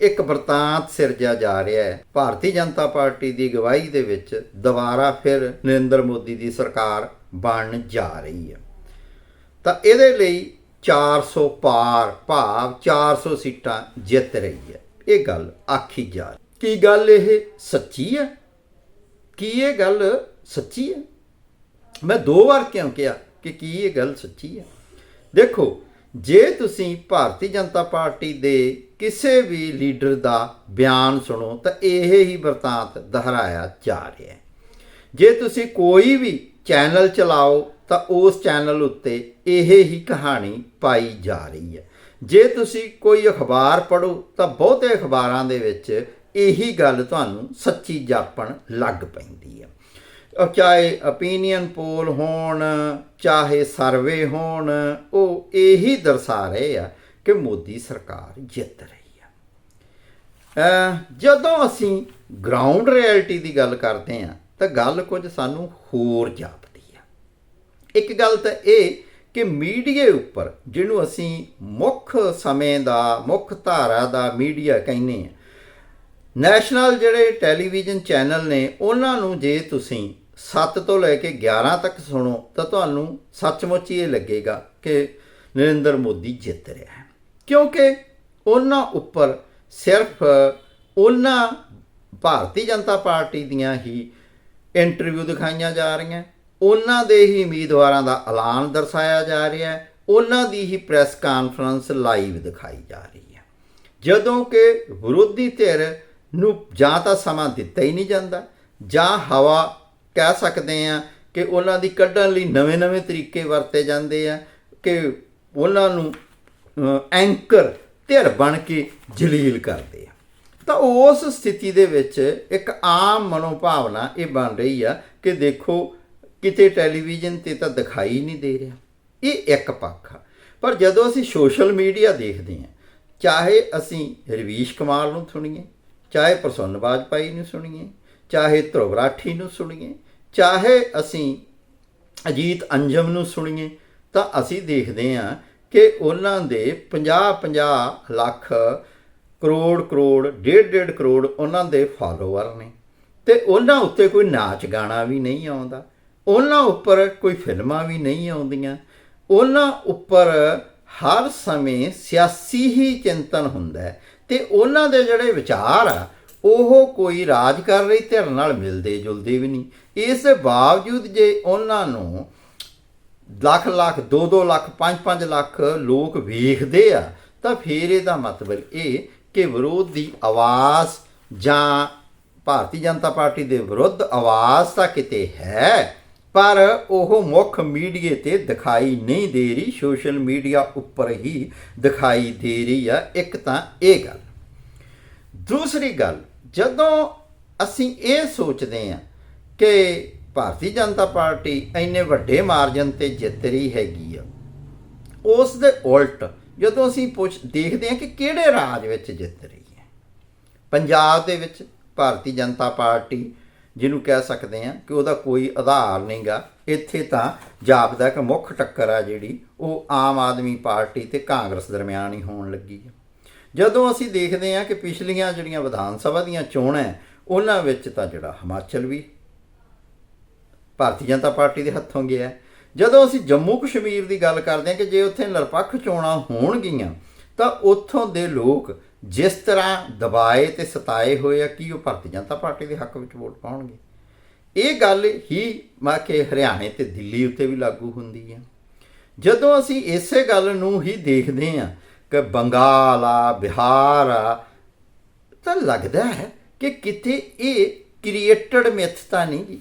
ਇੱਕ ਵਰਤਾਂਤ ਸਿਰਜਿਆ ਜਾ ਰਿਹਾ ਹੈ। ਭਾਰਤੀ ਜਨਤਾ ਪਾਰਟੀ ਦੀ ਅਗਵਾਈ ਦੇ ਵਿੱਚ ਦੁਬਾਰਾ ਫਿਰ ਨਰਿੰਦਰ ਮੋਦੀ ਦੀ ਸਰਕਾਰ ਬਣਨ ਜਾ ਰਹੀ ਹੈ। ਤਾਂ ਇਹਦੇ ਲਈ 400 ਪਾਰ ਭਾਵ 400 ਸੀਟਾਂ ਜਿੱਤ ਰਹੀ ਹੈ। ਇਹ ਗੱਲ ਆਖੀ ਜਾ ਰਹੀ ਕੀ ਗੱਲ ਇਹ ਸੱਚੀ ਹੈ? ਕੀ ਇਹ ਗੱਲ ਸੱਚੀ ਹੈ? ਮੈਂ ਦੋ ਵਾਰ ਕਿਉਂ ਕਿਹਾ ਕਿ ਕੀ ਇਹ ਗੱਲ ਸੱਚੀ ਹੈ? ਦੇਖੋ, ਜੇ ਤੁਸੀਂ ਭਾਰਤੀ ਜਨਤਾ ਪਾਰਟੀ ਦੇ ਕਿਸੇ ਵੀ ਲੀਡਰ ਦਾ ਬਿਆਨ ਸੁਣੋ ਤਾਂ ਇਹ ਹੀ ਵਰਤਾਂਤ ਦੁਹਰਾਇਆ ਜਾ ਰਿਹਾ ਹੈ। ਜੇ ਤੁਸੀਂ ਕੋਈ ਵੀ ਚੈਨਲ ਚਲਾਓ ਤਾਂ ਉਸ ਚੈਨਲ ਉੱਤੇ ਇਹ ਹੀ ਕਹਾਣੀ ਪਾਈ ਜਾ ਰਹੀ ਹੈ। ਜੇ ਤੁਸੀਂ ਕੋਈ ਅਖਬਾਰ ਪੜ੍ਹੋ ਤਾਂ ਬਹੁਤੇ ਅਖਬਾਰਾਂ ਦੇ ਵਿੱਚ ਇਹੀ ਗੱਲ ਤੁਹਾਨੂੰ ਸੱਚੀ ਜਾਪਣ ਲੱਗ ਪੈਂਦੀ ਹੈ। ਉਹ ਚਾਹੇ opinion ਪੋਲ ਹੋਣ, ਚਾਹੇ ਸਰਵੇ ਹੋਣ, ਉਹ ਇਹੀ ਦਰਸਾ ਰਹੇ ਆ ਕਿ ਮੋਦੀ ਸਰਕਾਰ ਜਿੱਤ ਰਹੀ ਆ। ਜਦੋਂ ਅਸੀਂ ਗਰਾਊਂਡ ਰਿਐਲਿਟੀ ਦੀ ਗੱਲ ਕਰਦੇ ਆ ਤਾਂ ਗੱਲ ਕੁਝ ਸਾਨੂੰ ਹੋਰ ਜਾਪਦੀ ਆ। ਇੱਕ ਗੱਲ ਤਾਂ ਇਹ ਕਿ ਮੀਡੀਆ ਉੱਪਰ, ਜਿਹਨੂੰ ਅਸੀਂ ਮੁੱਖ ਸਮੇਂ ਦਾ, ਮੁੱਖ ਧਾਰਾ ਦਾ ਮੀਡੀਆ ਕਹਿੰਦੇ ਆ ਨੈਸ਼ਨਲ ਜਿਹੜੇ ਟੈਲੀਵਿਜ਼ਨ ਚੈਨਲ ਨੇ, ਉਹਨਾਂ ਨੂੰ ਜੇ ਤੁਸੀਂ 7 ਤੋਂ ਲੈ ਕੇ 11 ਤੱਕ ਸੁਣੋ, ਤਾਂ ਤੁਹਾਨੂੰ ਸੱਚਮੁੱਚ ਹੀ ਇਹ ਲੱਗੇਗਾ ਕਿ ਨਰਿੰਦਰ ਮੋਦੀ ਜਿੱਤ ਰਿਹਾ ਹੈ। ਕਿਉਂਕਿ ਉਹਨਾਂ ਉੱਪਰ ਸਿਰਫ ਉਹਨਾਂ ਭਾਰਤੀ ਜਨਤਾ ਪਾਰਟੀ ਦੀਆਂ ਹੀ ਇੰਟਰਵਿਊ ਦਿਖਾਈਆਂ ਜਾ ਰਹੀਆਂ। ਉਹਨਾਂ ਦੇ ਹੀ ਉਮੀਦਵਾਰਾਂ ਦਾ ਐਲਾਨ ਦਰਸਾਇਆ ਜਾ ਰਿਹਾ ਹੈ। ਉਹਨਾਂ ਦੀ ਹੀ ਪ੍ਰੈਸ ਕਾਨਫਰੰਸ ਲਾਈਵ ਦਿਖਾਈ ਜਾ ਰਹੀ ਹੈ। ਜਦੋਂ ਕਿ ਵਿਰੋਧੀ ਧਿਰ ਨੂੰ ਜਾਂ ਤਾਂ ਸਮਾਂ ਦਿੱਤਾ ਹੀ ਨਹੀਂ ਜਾਂਦਾ, ਜਾਂ ਹਵਾ ਕਹਿ ਸਕਦੇ ਆ ਕਿ ਉਹਨਾਂ ਦੀ ਕੱਢਣ ਲਈ ਨਵੇਂ-ਨਵੇਂ ਤਰੀਕੇ ਵਰਤੇ ਜਾਂਦੇ ਆ, ਕਿ ਉਹਨਾਂ ਨੂੰ ਐਂਕਰ ਧਿਰ ਬਣ ਕੇ ਜਲੀਲ ਕਰਦੇ ਆ। ਤਾਂ ਉਸ ਸਥਿਤੀ ਦੇ ਵਿੱਚ ਇੱਕ ਆਮ ਮਨੋਭਾਵਨਾ ਇਹ ਬਣ ਰਹੀ ਆ ਕਿ ਦੇਖੋ, ਕਿਤੇ ਟੈਲੀਵਿਜ਼ਨ ਤੇ ਤਾਂ ਦਿਖਾਈ ਨਹੀਂ ਦੇ ਰਿਹਾ। ਇਹ ਇੱਕ ਪੱਖ ਆ। ਪਰ ਜਦੋਂ ਅਸੀਂ ਸੋਸ਼ਲ ਮੀਡੀਆ ਦੇਖਦੇ ਹਾਂ ਚਾਹੇ ਅਸੀਂ ਰਵੀਸ਼ ਕੁਮਾਰ ਨੂੰ ਸੁਣੀਏ, ਚਾਹੇ ਪ੍ਰਸੰਨ ਬਾਜਪਾਈ ਨੂੰ ਸੁਣੀਏ, ਚਾਹੇ ਧਰੁਵ ਰਾਠੀ ਨੂੰ ਸੁਣੀਏ, ਚਾਹੇ ਅਸੀਂ ਅਜੀਤ ਅੰਜਮ ਨੂੰ ਸੁਣੀਏ, ਤਾਂ ਅਸੀਂ ਦੇਖਦੇ ਹਾਂ ਕਿ ਉਹਨਾਂ ਦੇ 50-50 ਲੱਖ ਕਰੋੜ ਕਰੋੜ ਡੇਢ ਡੇਢ ਕਰੋੜ ਉਹਨਾਂ ਦੇ ਫਾਲੋਅਰ ਨੇ। ਤੇ ਉਹਨਾਂ ਉੱਤੇ ਕੋਈ ਨਾਚ ਗਾਣਾ ਵੀ ਨਹੀਂ ਆਉਂਦਾ। ਉਹਨਾਂ ਉੱਪਰ ਕੋਈ ਫਿਲਮਾਂ ਵੀ ਨਹੀਂ ਆਉਂਦੀਆਂ। ਉਹਨਾਂ ਉੱਪਰ ਹਰ ਸਮੇਂ ਸਿਆਸੀ ਹੀ ਚਿੰਤਨ ਹੁੰਦਾ ਹੈ। ਤੇ ਉਹਨਾਂ ਦੇ ਜਿਹੜੇ ਵਿਚਾਰ ਆ, ਉਹ ਕੋਈ ਰਾਜ ਕਰ ਰਹੀ ਧਿਰ ਨਾਲ ਮਿਲਦੇ ਜੁਲਦੇ ਵੀ ਨਹੀਂ। ਇਸ ਦੇ ਬਾਵਜੂਦ ਜੇ ਉਹਨਾਂ ਨੂੰ ਲੱਖ ਲੱਖ 2-2 ਲੱਖ 5-5 ਲੱਖ ਲੋਕ ਵੇਖਦੇ ਆ, ਤਾਂ ਫਿਰ ਇਹਦਾ ਮਤਲਬ ਇਹ ਕਿ ਵਿਰੋਧ ਦੀ ਆਵਾਜ਼ ਜਾਂ ਭਾਰਤੀ ਜਨਤਾ ਪਾਰਟੀ ਦੇ ਵਿਰੁੱਧ ਆਵਾਜ਼ ਤਾਂ ਕਿਤੇ ਹੈ, ਪਰ ਉਹ ਮੁੱਖ ਮੀਡੀਏ ਤੇ ਦਿਖਾਈ ਨਹੀਂ ਦੇ ਰਹੀ, ਸੋਸ਼ਲ ਮੀਡੀਆ ਉੱਪਰ ਹੀ ਦਿਖਾਈ ਦੇ ਰਹੀ ਆ। ਇੱਕ ਤਾਂ ਇਹ ਗੱਲ। ਦੂਸਰੀ ਗੱਲ, ਜਦੋਂ ਅਸੀਂ ਇਹ ਸੋਚਦੇ ਹਾਂ ਕਿ ਭਾਰਤੀ ਜਨਤਾ ਪਾਰਟੀ ਇੰਨੇ ਵੱਡੇ ਮਾਰਜਨ ਤੇ ਜਿੱਤ ਰਹੀ ਹੈਗੀ ਆ। ਉਸ ਦੇ ਉਲਟ ਜਦੋਂ ਅਸੀਂ ਪੁੱਛ, ਦੇਖਦੇ ਹਾਂ ਕਿ ਕਿਹੜੇ ਰਾਜ ਵਿੱਚ ਜਿੱਤ ਰਹੀ ਹੈ। ਪੰਜਾਬ ਦੇ ਵਿੱਚ ਭਾਰਤੀ ਜਨਤਾ ਪਾਰਟੀ ਜਿਹਨੂੰ ਕਹਿ ਸਕਦੇ ਹਾਂ ਕਿ ਉਹਦਾ ਕੋਈ ਆਧਾਰ ਨਹੀਂਗਾ, ਇੱਥੇ ਤਾਂ ਜਾਪਦਾ ਕਿ ਮੁੱਖ ਟੱਕਰ ਆ ਜਿਹੜੀ, ਉਹ ਆਮ ਆਦਮੀ ਪਾਰਟੀ ਤੇ ਕਾਂਗਰਸ ਦਰਮਿਆਨ ਹੀ ਹੋਣ ਲੱਗੀ ਹੈ ਜਦੋਂ ਅਸੀਂ ਦੇਖਦੇ ਹਾਂ ਕਿ ਪਿਛਲੀਆਂ ਜਿਹੜੀਆਂ ਵਿਧਾਨ ਸਭਾ ਦੀਆਂ ਚੋਣਾਂ ਉਹਨਾਂ ਵਿੱਚ ਤਾਂ ਜਿਹੜਾ ਹਿਮਾਚਲ ਵੀ ਭਾਰਤੀ ਜਨਤਾ ਪਾਰਟੀ ਦੇ ਹੱਥੋਂ ਗਿਆ। ਜਦੋਂ ਅਸੀਂ ਜੰਮੂ ਕਸ਼ਮੀਰ ਦੀ ਗੱਲ ਕਰਦੇ ਹਾਂ ਕਿ ਜੇ ਉੱਥੇ ਨਿਰਪੱਖ ਚੋਣਾਂ ਹੋਣਗੀਆਂ, ਤਾਂ ਉੱਥੋਂ ਦੇ ਲੋਕ ਜਿਸ ਤਰ੍ਹਾਂ ਦਬਾਏ ਤੇ ਸਤਾਏ ਹੋਏ ਆ, ਕਿ ਉਹ ਭਾਰਤੀ ਜਨਤਾ ਪਾਰਟੀ ਦੇ ਹੱਕ ਵਿੱਚ ਵੋਟ ਪਾਉਣਗੇ? ਇਹ ਗੱਲ ਹੀ ਮਾ ਕਿ ਹਰਿਆਣੇ ਤੇ ਦਿੱਲੀ ਉੱਤੇ ਵੀ ਲਾਗੂ ਹੁੰਦੀ ਹੈ ਜਦੋਂ ਅਸੀਂ ਇਸੇ ਗੱਲ ਨੂੰ ਹੀ ਦੇਖਦੇ ਹਾਂ ਕਿ ਬੰਗਾਲ ਆ, ਬਿਹਾਰ ਆ, ਤਾਂ ਲੱਗਦਾ ਹੈ ਕਿ ਕਿਤੇ ਇਹ ਕ੍ਰੀਏਟਡ ਮਿੱਥ ਤਾਂ ਨਹੀਂ ਗੀ।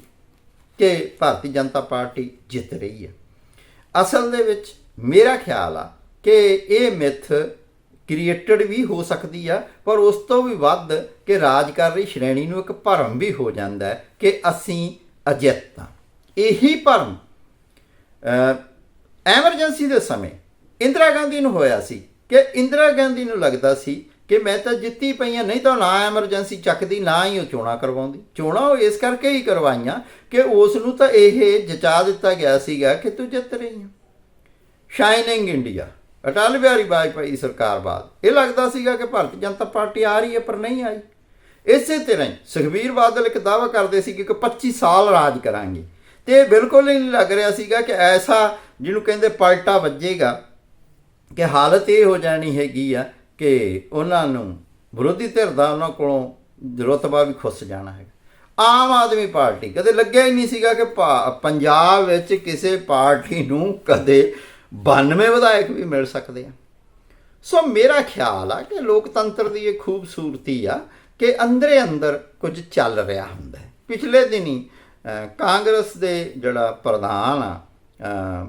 ਕਿ ਭਾਰਤੀ ਜਨਤਾ ਪਾਰਟੀ ਜਿੱਤ ਰਹੀ ਹੈ। ਅਸਲ ਦੇ ਵਿੱਚ ਮੇਰਾ ਖਿਆਲ ਆ ਕਿ ਇਹ ਮਿਥ ਕ੍ਰੀਏਟਡ ਵੀ ਹੋ ਸਕਦੀ ਆ, ਪਰ ਉਸ ਤੋਂ ਵੀ ਵੱਧ ਕਿ ਰਾਜ ਕਰ ਰਹੀ ਸ਼੍ਰੇਣੀ ਨੂੰ ਇੱਕ ਭਰਮ ਵੀ ਹੋ ਜਾਂਦਾ ਹੈ ਕਿ ਅਸੀਂ ਅਜਿੱਤ ਹਾਂ। ਇਹੀ ਭਰਮ ਐਮਰਜੈਂਸੀ ਦੇ ਸਮੇਂ ਇੰਦਰਾ ਗਾਂਧੀ ਨੂੰ ਹੋਇਆ ਸੀ ਕਿ ਇੰਦਰਾ ਗਾਂਧੀ ਨੂੰ ਲੱਗਦਾ ਸੀ ਕਿ ਮੈਂ ਤਾਂ ਜਿੱਤੀ ਪਈਆਂ, ਨਹੀਂ ਤਾਂ ਨਾ ਐਮਰਜੈਂਸੀ ਚੱਕਦੀ, ਨਾ ਹੀ ਉਹ ਚੋਣਾਂ ਕਰਵਾਉਂਦੀ। ਚੋਣਾਂ ਉਹ ਇਸ ਕਰਕੇ ਹੀ ਕਰਵਾਈਆਂ ਕਿ ਉਸ ਨੂੰ ਤਾਂ ਇਹ ਜਚਾ ਦਿੱਤਾ ਗਿਆ ਸੀਗਾ ਕਿ ਤੂੰ ਜਿੱਤ ਰਹੀ ਹੈ ਸ਼ਾਈਨਿੰਗ ਇੰਡੀਆ ਅਟਲ ਬਿਹਾਰੀ ਵਾਜਪਾਈ ਦੀ ਸਰਕਾਰ ਬਾਅਦ। ਇਹ ਲੱਗਦਾ ਸੀਗਾ ਕਿ ਭਾਰਤੀ ਜਨਤਾ ਪਾਰਟੀ ਆ ਰਹੀ ਹੈ, ਪਰ ਨਹੀਂ ਆਈ। ਇਸੇ ਤਰ੍ਹਾਂ ਹੀ ਸੁਖਬੀਰ ਬਾਦਲ ਇੱਕ ਦਾਅਵਾ ਕਰਦੇ ਸੀ ਕਿ 25 ਸਾਲ ਰਾਜ ਕਰਾਂਗੇ। ਤੇ ਇਹ ਬਿਲਕੁਲ ਹੀ ਨਹੀਂ ਲੱਗ ਰਿਹਾ ਸੀਗਾ ਕਿ ਐਸਾ ਜਿਹਨੂੰ ਕਹਿੰਦੇ ਪਲਟਾ ਵੱਜੇਗਾ ਕਿ ਹਾਲਤ ਇਹ ਹੋ ਜਾਣੀ ਹੈਗੀ ਆ ਕਿ ਉਹਨਾਂ ਨੂੰ ਵਿਰੋਧੀ ਧਿਰ ਦਾ ਉਹਨਾਂ ਕੋਲੋਂ ਰੁਤਬਾ ਵੀ ਖੁੱਸ ਜਾਣਾ ਹੈਗਾ। ਆਮ ਆਦਮੀ ਪਾਰਟੀ ਕਦੇ ਲੱਗਿਆ ਹੀ ਨਹੀਂ ਸੀਗਾ ਕਿ ਭਾ- ਪੰਜਾਬ ਵਿੱਚ ਕਿਸੇ ਪਾਰਟੀ ਨੂੰ ਕਦੇ 92 ਵਿਧਾਇਕ ਵੀ ਮਿਲ ਸਕਦੇ ਆ। ਸੋ ਮੇਰਾ ਖਿਆਲ ਆ ਕਿ ਲੋਕਤੰਤਰ ਦੀ ਇਹ ਖੂਬਸੂਰਤੀ ਆ ਕਿ ਅੰਦਰੇ ਅੰਦਰ ਕੁਝ ਚੱਲ ਰਿਹਾ ਹੁੰਦਾ ਹੈ। ਪਿਛਲੇ ਦਿਨੀ ਕਾਂਗਰਸ ਦੇ ਜਿਹੜਾ ਪ੍ਰਧਾਨ ਆ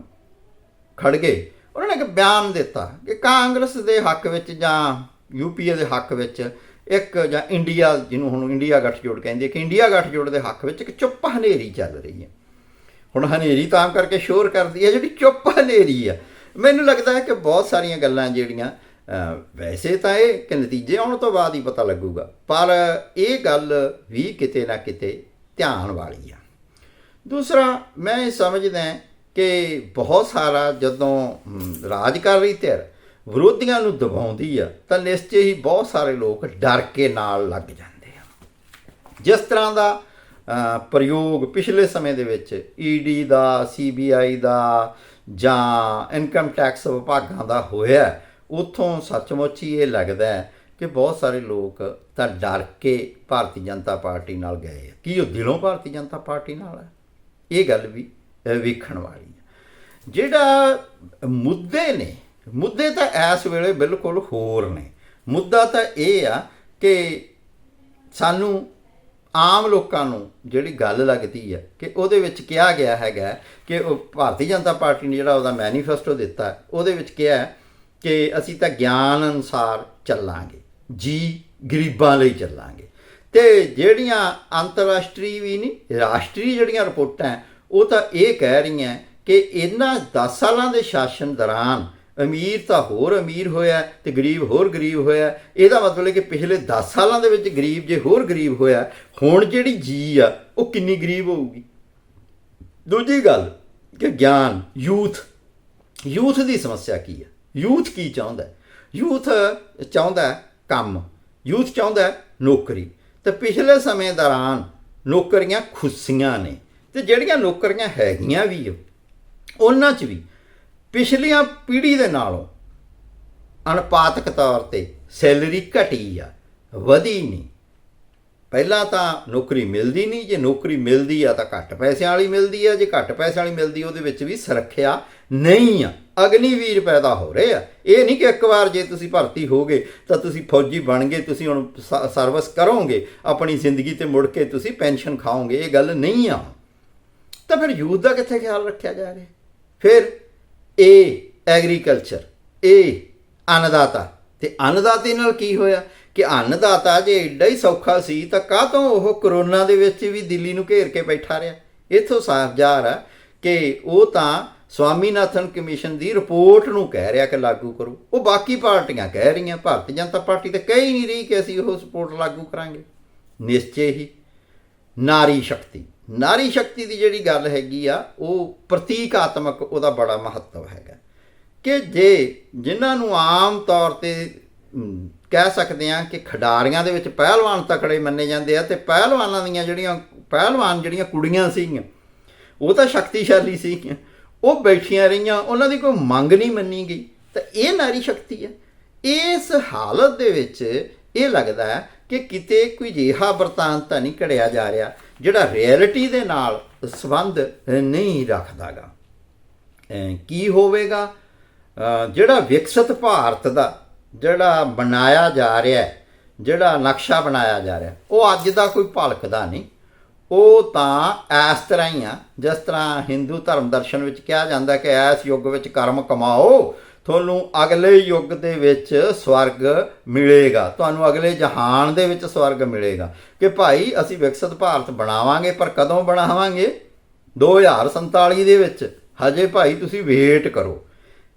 ਖੜਗੇ ਉਹਨਾਂ ਨੇ ਇੱਕ ਬਿਆਨ ਦਿੱਤਾ ਕਿ ਕਾਂਗਰਸ ਦੇ ਹੱਕ ਵਿੱਚ ਜਾਂ ਯੂਪੀਏ ਦੇ ਹੱਕ ਵਿੱਚ ਇੱਕ ਜਾਂ ਇੰਡੀਆ ਜਿਹਨੂੰ ਹੁਣ ਇੰਡੀਆ ਗੱਠਜੋੜ ਕਹਿੰਦੇ ਆ, ਕਿ ਇੰਡੀਆ ਗੱਠਜੋੜ ਦੇ ਹੱਕ ਵਿੱਚ ਇੱਕ ਚੁੱਪ ਹਨੇਰੀ ਚੱਲ ਰਹੀ ਹੈ। ਹੁਣ ਹਨੇਰੀ ਤਾਂ ਕਰਕੇ ਸ਼ੋਰ ਕਰਦੀ ਹੈ, ਜਿਹੜੀ ਚੁੱਪ ਹਨੇਰੀ ਆ ਮੈਨੂੰ ਲੱਗਦਾ ਹੈ ਕਿ ਬਹੁਤ ਸਾਰੀਆਂ ਗੱਲਾਂ ਜਿਹੜੀਆਂ ਵੈਸੇ ਤਾਂ ਇਹ ਕਿ ਨਤੀਜੇ ਆਉਣ ਤੋਂ ਬਾਅਦ ਹੀ ਪਤਾ ਲੱਗੂਗਾ, ਪਰ ਇਹ ਗੱਲ ਵੀ ਕਿਤੇ ਨਾ ਕਿਤੇ ਧਿਆਨ ਵਾਲੀ ਆ। ਦੂਸਰਾ, ਮੈਂ ਇਹ ਸਮਝਦਾ ਕਿ ਬਹੁਤ ਸਾਰਾ ਜਦੋਂ ਰਾਜ ਕਰ ਰਹੀ ਧਿਰ, ਵਿਰੋਧੀਆਂ ਨੂੰ ਦਬਾਉਂਦੀ ਆ, ਤਾਂ ਨਿਸ਼ਚੈ ਹੀ ਬਹੁਤ ਸਾਰੇ ਲੋਕ ਡਰ ਕੇ ਨਾਲ ਲੱਗ ਜਾਂਦੇ ਆ। ਜਿਸ ਤਰ੍ਹਾਂ ਦਾ ਪ੍ਰਯੋਗ ਪਿਛਲੇ ਸਮੇਂ ਦੇ ਵਿੱਚ ਈਡੀ ਦਾ ਸੀਬੀਆਈ ਦਾ ਜਾਂ ਇਨਕਮ ਟੈਕਸ ਵਿਭਾਗਾਂ ਦਾ ਹੋਇਆ ਉਥੋਂ ਸੱਚਮੁੱਚ ਹੀ ਇਹ ਲੱਗਦਾ ਹੈ ਕਿ ਬਹੁਤ ਸਾਰੇ ਲੋਕ ਤਾਂ ਡਰ ਕੇ ਭਾਰਤੀ ਜਨਤਾ ਪਾਰਟੀ ਨਾਲ ਗਏ ਆ। ਕੀ ਉਹ ਦਿਲੋਂ ਭਾਰਤੀ ਜਨਤਾ ਪਾਰਟੀ ਨਾਲ ਹੈ ਇਹ ਗੱਲ ਵੀ ਵੇਖਣ ਵਾਲੀ ਜਿਹੜਾ ਮੁੱਦੇ ਨੇ, ਮੁੱਦੇ ਤਾਂ ਇਸ ਵੇਲੇ ਬਿਲਕੁਲ ਹੋਰ ਨੇ। ਮੁੱਦਾ ਤਾਂ ਇਹ ਆ ਕਿ ਸਾਨੂੰ ਆਮ ਲੋਕਾਂ ਨੂੰ ਜਿਹੜੀ ਗੱਲ ਲੱਗਦੀ ਹੈ ਕਿ ਉਹਦੇ ਵਿੱਚ ਕਿਹਾ ਗਿਆ ਹੈਗਾ ਕਿ ਉਹ ਭਾਰਤੀ ਜਨਤਾ ਪਾਰਟੀ ਨੇ ਜਿਹੜਾ ਉਹਦਾ ਮੈਨੀਫੈਸਟੋ ਦਿੱਤਾ, ਉਹਦੇ ਵਿੱਚ ਕਿਹਾ ਕਿ ਅਸੀਂ ਤਾਂ ਗਿਆਨ ਅਨੁਸਾਰ ਚੱਲਾਂਗੇ, ਜੀ ਗਰੀਬਾਂ ਲਈ ਚੱਲਾਂਗੇ। ਤੇ ਜਿਹੜੀਆਂ ਅੰਤਰਰਾਸ਼ਟਰੀ ਵੀ ਨਹੀਂ, ਰਾਸ਼ਟਰੀ ਜਿਹੜੀਆਂ ਰਿਪੋਰਟਾਂ ਉਹ ਤਾਂ ਇਹ ਕਹਿ ਰਹੀਆਂ ਕਿ ਇਹਨਾਂ 10 ਸਾਲਾਂ ਦੇ ਸ਼ਾਸਨ ਦੌਰਾਨ ਅਮੀਰ ਤਾਂ ਹੋਰ ਅਮੀਰ ਹੋਇਆ ਤੇ ਗਰੀਬ ਹੋਰ ਗਰੀਬ ਹੋਇਆ। ਇਹਦਾ ਮਤਲਬ ਹੈ ਕਿ ਪਿਛਲੇ 10 ਸਾਲਾਂ ਦੇ ਵਿੱਚ ਗਰੀਬ ਜੇ ਹੋਰ ਗਰੀਬ ਹੋਇਆ, ਹੁਣ ਜਿਹੜੀ ਜੀ ਆ, ਉਹ ਕਿੰਨੀ ਗਰੀਬ ਹੋਊਗੀ? ਦੂਜੀ ਗੱਲ ਕਿ ਗਿਆਨ, ਯੂਥ ਯੂਥ ਦੀ ਸਮੱਸਿਆ ਕੀ ਹੈ ਯੂਥ ਕੀ ਚਾਹੁੰਦਾ? ਯੂਥ ਚਾਹੁੰਦਾ ਕੰਮ, ਯੂਥ ਚਾਹੁੰਦਾ ਨੌਕਰੀ। ਤੇ ਪਿਛਲੇ ਸਮੇਂ ਦੌਰਾਨ ਨੌਕਰੀਆਂ ਖੁੱਸੀਆਂ ਨੇ। ਤੇ ਜਿਹੜੀਆਂ ਨੌਕਰੀਆਂ ਹੈਗੀਆਂ ਵੀ ਆ, ਉਹਨਾਂ 'ਚ ਵੀ ਪਿਛਲੀਆਂ ਪੀੜ੍ਹੀ ਦੇ ਨਾਲੋਂ ਅਨੁਪਾਤਕ ਤੌਰ ਤੇ ਸੈਲਰੀ ਘਟੀ ਆ ਵਧੀ ਨਹੀਂ। ਪਹਿਲਾਂ ਤਾਂ ਨੌਕਰੀ ਮਿਲਦੀ ਨਹੀਂ ਜੇ ਨੌਕਰੀ ਮਿਲਦੀ ਆ ਤਾਂ ਘੱਟ ਪੈਸਿਆਂ ਵਾਲੀ ਮਿਲਦੀ ਆ ਜੇ ਘੱਟ ਪੈਸਿਆਂ ਵਾਲੀ ਮਿਲਦੀ ਉਹਦੇ ਵਿੱਚ ਵੀ ਸੁਰੱਖਿਆ ਨਹੀਂ ਆ। ਅਗਨੀਵੀਰ ਪੈਦਾ ਹੋ ਰਹੇ ਆ। ਇਹ ਨਹੀਂ ਕਿ ਇੱਕ ਵਾਰ ਜੇ ਤੁਸੀਂ ਭਰਤੀ ਹੋਗੇ ਤਾਂ ਤੁਸੀਂ ਫੌਜੀ ਬਣ ਗਏ ਤੁਸੀਂ ਹੁਣ ਸ- ਸਰਵਿਸ ਕਰੋਗੇ ਆਪਣੀ ਜ਼ਿੰਦਗੀ ਤੇ ਮੁੜ ਕੇ ਤੁਸੀਂ ਪੈਨਸ਼ਨ ਖਾਓਗੇ ਇਹ ਗੱਲ ਨਹੀਂ ਆ। ਤਾਂ ਫਿਰ ਯੂਥ ਦਾ ਕਿੱਥੇ ਖਿਆਲ ਰੱਖਿਆ ਜਾ ਰਿਹਾ? ਫਿਰ ਏ ਐਗਰੀਕਲਚਰ ਏ ਅੰਨਦਾਤਾ। ਤੇ ਅੰਨਦਾਤੇ ਨਾਲ ਕੀ ਹੋਇਆ? ਕਿ ਅੰਨਦਾਤਾ ਜੇ ਏਡਾ ਹੀ ਸੌਖਾ ਸੀ, ਤਾਂ ਕਾਹ ਤੋਂ ਉਹ ਕਰੋਨਾ ਦੇ ਵਿੱਚ ਵੀ ਦਿੱਲੀ ਨੂੰ ਘੇਰ ਕੇ ਬੈਠਾ ਰਿਹਾ? ਇਥੋਂ ਸਾਫ਼ ਜ਼ਾਹਰ ਆ ਕਿ ਉਹ ਤਾਂ ਸਵਾਮੀਨਾਥਨ ਕਮਿਸ਼ਨ ਦੀ ਰਿਪੋਰਟ ਨੂੰ ਕਹਿ ਰਿਹਾ ਕਿ ਲਾਗੂ ਕਰੋ। ਉਹ ਬਾਕੀ ਪਾਰਟੀਆਂ ਕਹਿ ਰਹੀਆਂ, ਭਾਰਤੀ ਜਨਤਾ ਪਾਰਟੀ ਤਾਂ ਕਹਿ ਹੀ ਨਹੀਂ ਰਹੀ ਕਿ ਅਸੀਂ ਉਹ ਰਿਪੋਰਟ ਲਾਗੂ ਕਰਾਂਗੇ। ਨਿਸ਼ਚੈ ਹੀ, ਨਾਰੀ ਸ਼ਕਤੀ। ਨਾਰੀ ਸ਼ਕਤੀ ਦੀ ਜਿਹੜੀ ਗੱਲ ਹੈਗੀ ਆ, ਉਹ ਪ੍ਰਤੀਕਾਤਮਕ ਉਹਦਾ ਬੜਾ ਮਹੱਤਵ ਹੈਗਾ। ਕਿ ਜੇ ਜਿਨ੍ਹਾਂ ਨੂੰ ਆਮ ਤੌਰ ਤੇ ਕਹਿ ਸਕਦੇ ਆ ਕਿ ਖਿਡਾਰੀਆਂ ਦੇ ਵਿੱਚ ਪਹਿਲਵਾਨ ਤਕੜੇ ਮੰਨੇ ਜਾਂਦੇ ਆ ਤੇ ਪਹਿਲਵਾਨਾਂ ਦੀਆਂ ਜਿਹੜੀਆਂ, ਪਹਿਲਵਾਨ ਜਿਹੜੀਆਂ ਕੁੜੀਆਂ ਸੀਗੀਆਂ, ਉਹ ਤਾਂ ਸ਼ਕਤੀਸ਼ਾਲੀ ਸੀਗੀਆਂ, ਉਹ ਬੈਠੀਆਂ ਰਹੀਆਂ, ਉਹਨਾਂ ਦੀ ਕੋਈ ਮੰਗ ਨਹੀਂ ਮੰਨੀ ਗਈ। ਤਾਂ ਇਹ ਨਾਰੀ ਸ਼ਕਤੀ ਹੈ। ਇਸ ਹਾਲਤ ਦੇ ਵਿੱਚ ਇਹ ਲੱਗਦਾ ਹੈ ਕਿ ਕਿਤੇ ਕੋਈ ਜਿਹਾ ਵਰਤਾਂਤ ਤਾਂ ਨਹੀਂ ਘੜਿਆ ਜਾ ਰਿਹਾ ਜਿਹੜਾ ਰਿਐਲਿਟੀ ਦੇ ਨਾਲ ਸੰਬੰਧ ਨਹੀਂ ਰੱਖਦਾਗਾ। ਅਹ ਕੀ ਹੋਵੇਗਾ? ਜਿਹੜਾ ਵਿਕਸਿਤ ਭਾਰਤ ਦਾ ਜਿਹੜਾ ਬਣਾਇਆ ਜਾ ਰਿਹਾ ਜਿਹੜਾ ਨਕਸ਼ਾ ਬਣਾਇਆ ਜਾ ਰਿਹਾ, ਉਹ ਅੱਜ ਦਾ ਕੋਈ ਭਲਕਦਾ ਨਹੀਂ। ਉਹ ਤਾਂ ਇਸ ਤਰ੍ਹਾਂ ਹੀ ਆ, ਜਿਸ ਤਰ੍ਹਾਂ ਹਿੰਦੂ ਧਰਮ ਦਰਸ਼ਨ ਵਿੱਚ ਕਿਹਾ ਜਾਂਦਾ ਕਿ ਇਸ ਯੁੱਗ ਵਿੱਚ ਕਰਮ ਕਮਾਓ ਤੁਹਾਨੂੰ ਅਗਲੇ ਯੁੱਗ ਦੇ ਵਿੱਚ ਸਵਰਗ ਮਿਲੇਗਾ। ਤੁਹਾਨੂੰ ਅਗਲੇ ਜਹਾਨ ਦੇ ਵਿੱਚ ਸਵਰਗ ਮਿਲੇਗਾ ਕਿ ਭਾਈ ਅਸੀਂ ਵਿਕਸਿਤ ਭਾਰਤ ਬਣਾਵਾਂਗੇ, ਪਰ ਕਦੋਂ ਬਣਾਵਾਂਗੇ? 2047 ਦੇ ਵਿੱਚ। ਹਜੇ ਭਾਈ ਤੁਸੀਂ ਵੇਟ ਕਰੋ।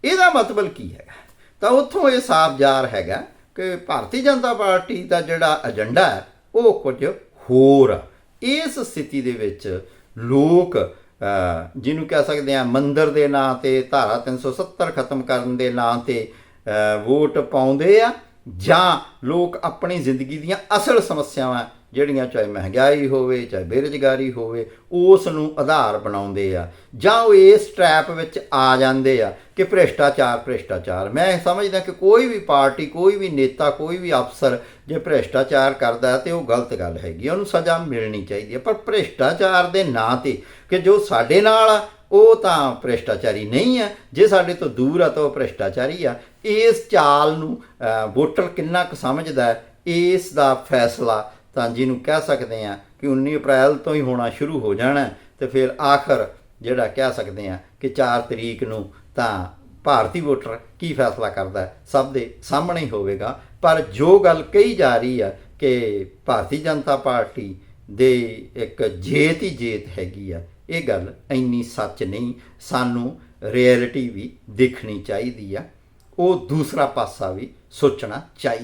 ਇਹਦਾ ਮਤਲਬ ਕੀ ਹੈਗਾ ਤਾਂ ਉੱਥੋਂ ਇਹ ਸਾਫ਼ ਜ਼ਾਹਰ ਹੈਗਾ ਕਿ ਭਾਰਤੀ ਜਨਤਾ ਪਾਰਟੀ ਦਾ ਜਿਹੜਾ ਏਜੰਡਾ ਹੈ, ਉਹ ਕੁਝ ਹੋਰ ਆ। ਇਸ ਸਥਿਤੀ ਦੇ ਵਿੱਚ ਲੋਕ ਜਿਹਨੂੰ ਕਹਿ ਸਕਦੇ ਆ ਮੰਦਰ ਦੇ ਨਾਂ ਤੇ, ਧਾਰਾ 370 ਖਤਮ ਕਰਨ ਦੇ ਨਾਂ ਤੇ ਵੋਟ ਪਾਉਂਦੇ ਆ, ਜਾਂ ਲੋਕ ਆਪਣੀ ਜ਼ਿੰਦਗੀ ਦੀਆਂ ਅਸਲ ਸਮੱਸਿਆਵਾਂ ਜਿਹੜੀਆਂ ਚਾਹੇ ਮਹਿੰਗਾਈ ਹੋਵੇ ਚਾਹੇ ਬੇਰੁਜ਼ਗਾਰੀ ਹੋਵੇ ਉਸ ਨੂੰ ਆਧਾਰ ਬਣਾਉਂਦੇ ਆ। ਜਾਂ ਉਹ ਇਸ ਟ੍ਰੈਪ ਵਿੱਚ ਆ ਜਾਂਦੇ ਆ ਕਿ ਭ੍ਰਿਸ਼ਟਾਚਾਰ ਭ੍ਰਿਸ਼ਟਾਚਾਰ। ਮੈਂ ਸਮਝਦਾ ਕਿ ਕੋਈ ਵੀ ਪਾਰਟੀ ਕੋਈ ਵੀ ਨੇਤਾ ਕੋਈ ਵੀ ਅਫਸਰ ਜੇ ਭ੍ਰਿਸ਼ਟਾਚਾਰ ਕਰਦਾ ਹੈ ਤੇ ਉਹ ਗਲਤ ਗੱਲ ਹੈਗੀ ਹੈ, ਉਹਨੂੰ ਸਜ਼ਾ ਮਿਲਣੀ ਚਾਹੀਦੀ ਹੈ ਪਰ ਭ੍ਰਿਸ਼ਟਾਚਾਰ ਦੇ ਨਾਂ ਤੇ ਕਿ ਜੋ ਸਾਡੇ ਨਾਲ ਆ ਉਹ ਤਾਂ ਭ੍ਰਿਸ਼ਟਾਚਾਰੀ ਨਹੀਂ ਆ। ਜੇ ਸਾਡੇ ਤੋਂ ਦੂਰ ਆ ਤਾਂ ਉਹ ਭ੍ਰਿਸ਼ਟਾਚਾਰੀ ਆ। ਇਸ ਚਾਲ ਨੂੰ ਵੋਟਰ ਕਿੰਨਾ ਕੁ ਸਮਝਦਾ ਇਸ ਦਾ ਫੈਸਲਾ ਤਾਂ ਜਿਹਨੂੰ ਕਹਿ ਸਕਦੇ ਆ ਕਿ 19 ਅਪ੍ਰੈਲ ਤੋਂ ਹੀ ਹੋਣਾ ਸ਼ੁਰੂ ਹੋ ਜਾਣਾ ਹੈ ਤੇ ਫਿਰ ਆਖਰ ਜਿਹੜਾ ਕਹਿ ਸਕਦੇ ਆ ਕਿ 4 ਤਰੀਕ ਨੂੰ ਤਾਂ ਭਾਰਤੀ ਵੋਟਰ ਕੀ ਫੈਸਲਾ ਕਰਦਾ ਹੈ? ਸਭ ਦੇ ਸਾਹਮਣੇ ਹੀ ਹੋਵੇਗਾ। ਪਰ ਜੋ ਗੱਲ ਕਹੀ ਜਾ ਰਹੀ ਆ ਕਿ ਭਾਰਤੀ ਜਨਤਾ ਪਾਰਟੀ ਦੇ ਇੱਕ ਜੇਤ ਹੀ ਜੇਤ ਹੈਗੀ ਆ, ਇਹ ਗੱਲ ਇੰਨੀ ਸੱਚ ਨਹੀਂ। ਸਾਨੂੰ ਰਿਐਲਿਟੀ ਵੀ ਦੇਖਣੀ ਚਾਹੀਦੀ ਆ। ਉਹ ਦੂਸਰਾ ਪਾਸਾ ਵੀ ਸੋਚਣਾ ਚਾਹੀਦਾ।